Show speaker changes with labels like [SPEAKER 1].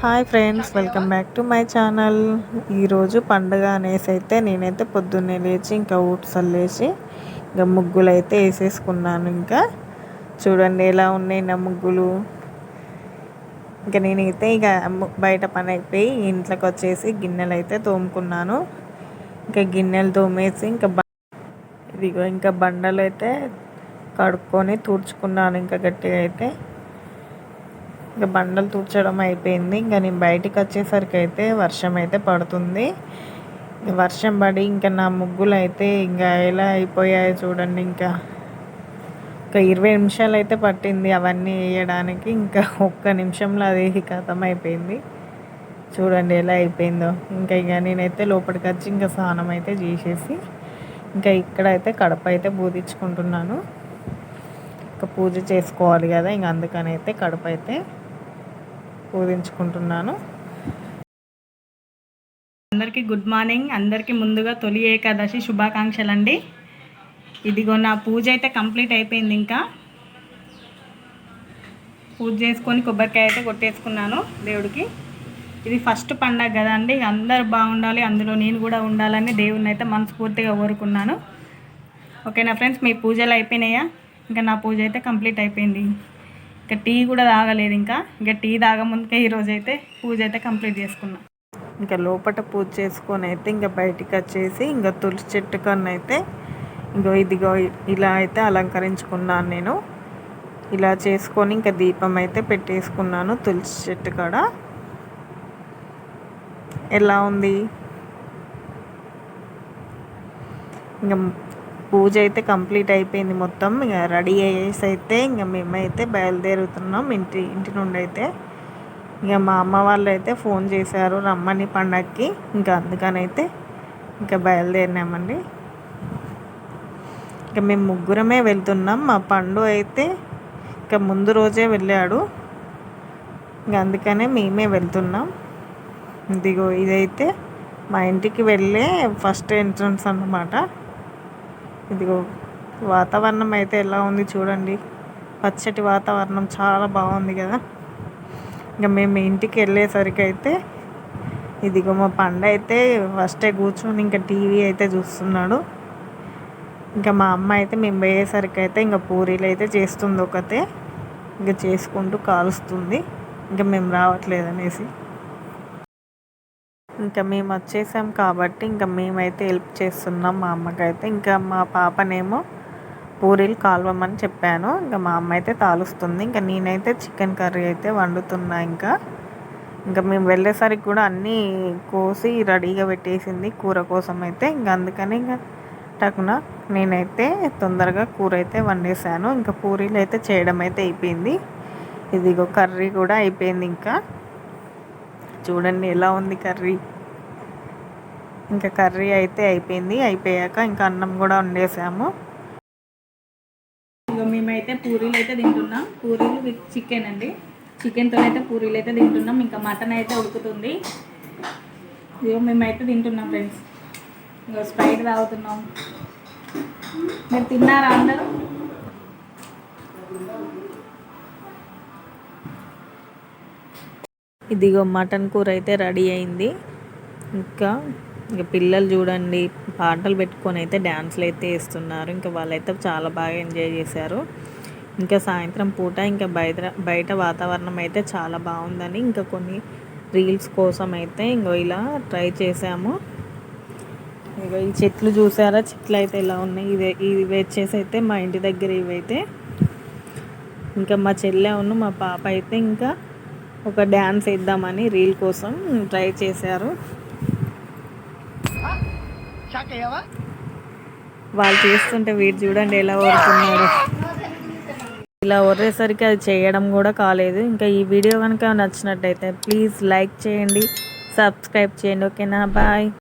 [SPEAKER 1] Hi friends welcome back to my channel. ఈరోజు పండుగ అనేసి అయితే నేనైతే పొద్దున్నే లేచి ఇంకా ఊడ్సల్లేసి ఇంకా ముగ్గులు అయితే వేసేసుకున్నాను ఇంకా. చూడండి ఎలా ఉన్నాయి నా ముగ్గులు. ఇంకా నేనైతే ఇక బయట పని అయిపోయి ఇంట్లోకి వచ్చేసి గిన్నెలు అయితే తోముకున్నాను. ఇంకా గిన్నెలు తోమేసి ఇంకా ఇదిగో ఇంకా బండలు అయితే కడుక్కొని తుడుచుకున్నాను ఇంకా గట్టిగా అయితే. ఇంకా బండలు తుడ్చడం అయిపోయింది. ఇంకా నేను బయటికి వచ్చేసరికి అయితే వర్షం అయితే పడుతుంది. వర్షం పడి ఇంకా నా ముగ్గులు అయితే ఇంకా ఎలా అయిపోయాయి చూడండి ఇంకా. ఒక ఇరవై నిమిషాలు అయితే పట్టింది అవన్నీ వేయడానికి. ఇంకా ఒక్క నిమిషంలో అది కథం అయిపోయింది. చూడండి ఎలా అయిపోయిందో. ఇంకా ఇక నేనైతే లోపలికి వచ్చి ఇంకా స్నానం అయితే చేసేసి ఇంకా ఇక్కడైతే కడప అయితే పూజించుకుంటున్నాను. ఇంకా పూజ చేసుకోవాలి కదా ఇంక అందుకని అయితే కడప అయితే పూజించుకుంటున్నాను
[SPEAKER 2] అందరికీ గుడ్ మార్నింగ్. అందరికీ ముందుగా తొలి ఏకాదశి శుభాకాంక్షలు అండి ఇదిగో నా పూజ అయితే కంప్లీట్ అయిపోయింది ఇంకా. పూజ చేసుకొని కొబ్బరికాయ అయితే కొట్టేసుకున్నాను దేవుడికి. ఇది ఫస్ట్ పండగ కదా అండి. అందరు బాగుండాలి అందులో నేను కూడా ఉండాలని దేవుడిని అయితే మనస్ఫూర్తిగా కోరుకున్నాను. ఓకేనా ఫ్రెండ్స్ మీ పూజలు అయిపోయినాయా? ఇంకా నా పూజ అయితే కంప్లీట్ అయిపోయింది. ఇంకా టీ కూడా తాగలేదు ఇంకా. ఇంకా టీ తాగముందుకే ఈరోజు అయితే పూజ అయితే కంప్లీట్ చేసుకున్నా.
[SPEAKER 1] ఇంకా లోపల పూజ చేసుకొని అయితే ఇంకా బయటికి వచ్చేసి ఇంకా తులసి చెట్టు కన్నా అయితే ఇంకో ఇదిగో ఇలా అయితే అలంకరించుకున్నాను నేను. ఇలా చేసుకొని ఇంకా దీపం అయితే పెట్టేసుకున్నాను తులసి చెట్టు కాడ. ఎలా ఉంది? ఇంకా పూజ అయితే కంప్లీట్ అయిపోయింది మొత్తం. ఇక రెడీ అయ్యేసి అయితే ఇంకా మేమైతే బయలుదేరుతున్నాం ఇంటి ఇంటి నుండి అయితే. ఇక మా అమ్మ వాళ్ళు అయితే ఫోన్ చేశారు రమ్మని పండగకి ఇంకా అందుకనైతే ఇంకా బయలుదేరినామండి. ఇంకా మేము ముగ్గురమే వెళ్తున్నాం. మా పండు అయితే ఇంకా ముందు రోజే వెళ్ళాడు. ఇంకా అందుకనే మేమే వెళ్తున్నాం. ఇదిగో ఇదైతే మా ఇంటికి వెళ్ళే ఫస్ట్ ఎంట్రన్స్ అన్నమాట. ఇదిగో వాతావరణం అయితే ఎలా ఉంది చూడండి. పచ్చటి వాతావరణం చాలా బాగుంది కదా. ఇంకా మేము ఇంటికి వెళ్ళేసరికి అయితే ఇదిగో మా పండ అయితే ఫస్టే కూర్చొని ఇంకా టీవీ అయితే చూస్తున్నాడు. ఇంకా మా అమ్మ అయితే మేము పోయేసరికి అయితే ఇంకా పూరీలు అయితే చేస్తుంది ఒకతే. ఇంకా చేసుకుంటూ కాలుస్తుంది. ఇంకా మేము రావట్లేదు అనేసి. ఇంకా మేము వచ్చేసాం కాబట్టి ఇంకా మేమైతే హెల్ప్ చేస్తున్నాం మా అమ్మకైతే. ఇంకా మా పాపనేమో పూరీలు కాల్వమని చెప్పాను. ఇంకా మా అమ్మ అయితే తాలుస్తుంది. ఇంకా నేనైతే చికెన్ కర్రీ అయితే వండుతున్నా ఇంకా. ఇంకా మేము వెళ్ళేసరికి కూడా అన్నీ కోసి రెడీగా పెట్టేసింది కూర కోసం అయితే. ఇంకా అందుకని ఇంకా టకున నేనైతే తొందరగా కూర అయితే వండేసాను ఇంకా పూరీలు అయితే చేయడం అయితే అయిపోయింది. ఇదిగో కర్రీ కూడా అయిపోయింది ఇంకా. చూడండి ఎలా ఉంది కర్రీ. ఇంకా కర్రీ అయితే అయిపోయింది. అయిపోయాక ఇంకా అన్నం కూడా వండేసాము.
[SPEAKER 2] ఇక మేమైతే పూరీలు అయితే తింటున్నాం. పూరీలు విత్ చికెన్ అండి. చికెన్తో అయితే పూరీలు అయితే తింటున్నాం. ఇంకా మటన్ అయితే ఉడుకుతుంది. ఇదిగో మేమైతే తింటున్నాం ఫ్రెండ్స్. ఇంకా స్ప్రైట్ తాగుతున్నాం. మీరు తిన్నారా అందరూ?
[SPEAKER 1] ఇదిగో మటన్ కూర అయితే రెడీ అయింది. ఇంకా ఇంకా పిల్లలు చూడండి పాటలు పెట్టుకొని అయితే డ్యాన్స్లు అయితే వేస్తున్నారు. ఇంకా వాళ్ళైతే చాలా బాగా ఎంజాయ్ చేశారు. ఇంకా సాయంత్రం పూట ఇంకా బయట బయట వాతావరణం అయితే చాలా బాగుందని ఇంకా కొన్ని రీల్స్ కోసం అయితే ఇంకో ఇలా ట్రై చేసాము ఇక ఈ చెట్లు చూసారా? చెట్లు అయితే ఇలా ఉన్నాయి. ఇవి ఇవి వచ్చేసి అయితే మా ఇంటి దగ్గర ఇవైతే. ఇంకా మా చెల్లె ఉన్న మా పాప అయితే ఇంకా ఒక డ్యాన్స్ వేద్దామని రీల్ కోసం ట్రై చేశారు. వాళ్ళు చేస్తుంటే వీడు చూడండి ఎలా ఓరుతున్నారు ఇలా ఒర్రేసరికి అది చేయడం కూడా కాలేదు. ఇంకా ఈ వీడియో కనుక నచ్చినట్టయితే ప్లీజ్ లైక్ చేయండి సబ్స్క్రైబ్ చేయండి. ఓకేనా? బాయ్.